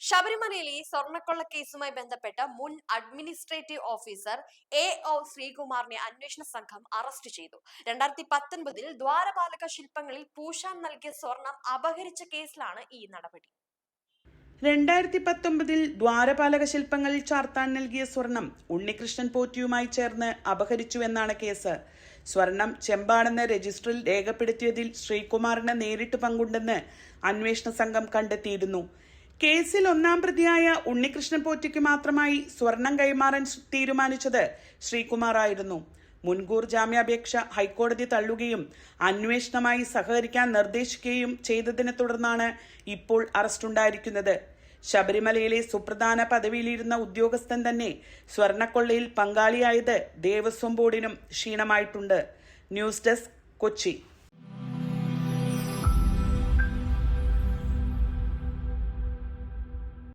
ശബരിമലയിലെ സ്വർണക്കൊള്ള കേസുമായി ബന്ധപ്പെട്ട് മുൻ അഡ്മിനിസ്ട്രേറ്റീവ് ഓഫീസർ എ ഒ ശ്രീകുമാറിനെ അന്വേഷണ സംഘം അറസ്റ്റ് ചെയ്തു. രണ്ടായിരത്തി പത്തൊൻപതിൽ ദ്വാരപാലക ശില്പങ്ങളിൽ പൂശാൻ നൽകിയ സ്വർണം അപഹരിച്ച കേസിലാണ് ഈ നടപടി. രണ്ടായിരത്തി പത്തൊമ്പതിൽ ദ്വാരപാലക ശില്പങ്ങളിൽ ചാർത്താൻ നൽകിയ സ്വർണം ഉണ്ണികൃഷ്ണൻ പോറ്റിയുമായി ചേർന്ന് അപഹരിച്ചുവെന്നാണ് കേസ്. സ്വർണം ചെമ്പാണെന്ന് രജിസ്റ്ററിൽ രേഖപ്പെടുത്തിയതിൽ ശ്രീകുമാറിന് നേരിട്ട് പങ്കുണ്ടെന്ന് അന്വേഷണ സംഘം കണ്ടെത്തിയിരുന്നു. കേസിൽ ഒന്നാം പ്രതിയായ ഉണ്ണികൃഷ്ണൻ പോറ്റയ്ക്ക് മാത്രമായി സ്വർണം കൈമാറാൻ തീരുമാനിച്ചത് ശ്രീകുമാറായിരുന്നു. മുൻകൂർ ജാമ്യാപേക്ഷ ഹൈക്കോടതി തള്ളുകയും അന്വേഷണമായി സഹകരിക്കാൻ നിർദ്ദേശിക്കുകയും ചെയ്തതിനെ തുടർന്നാണ് ഇപ്പോൾ അറസ്റ്റുണ്ടായിരിക്കുന്നത്. ശബരിമലയിലെ സുപ്രധാന പദവിയിലിരുന്ന ഉദ്യോഗസ്ഥൻ തന്നെ സ്വർണക്കൊള്ളയിൽ പങ്കാളിയായത് ദേവസ്വം ബോർഡിനും ക്ഷീണമായിട്ടുണ്ട്. News desk Kochi.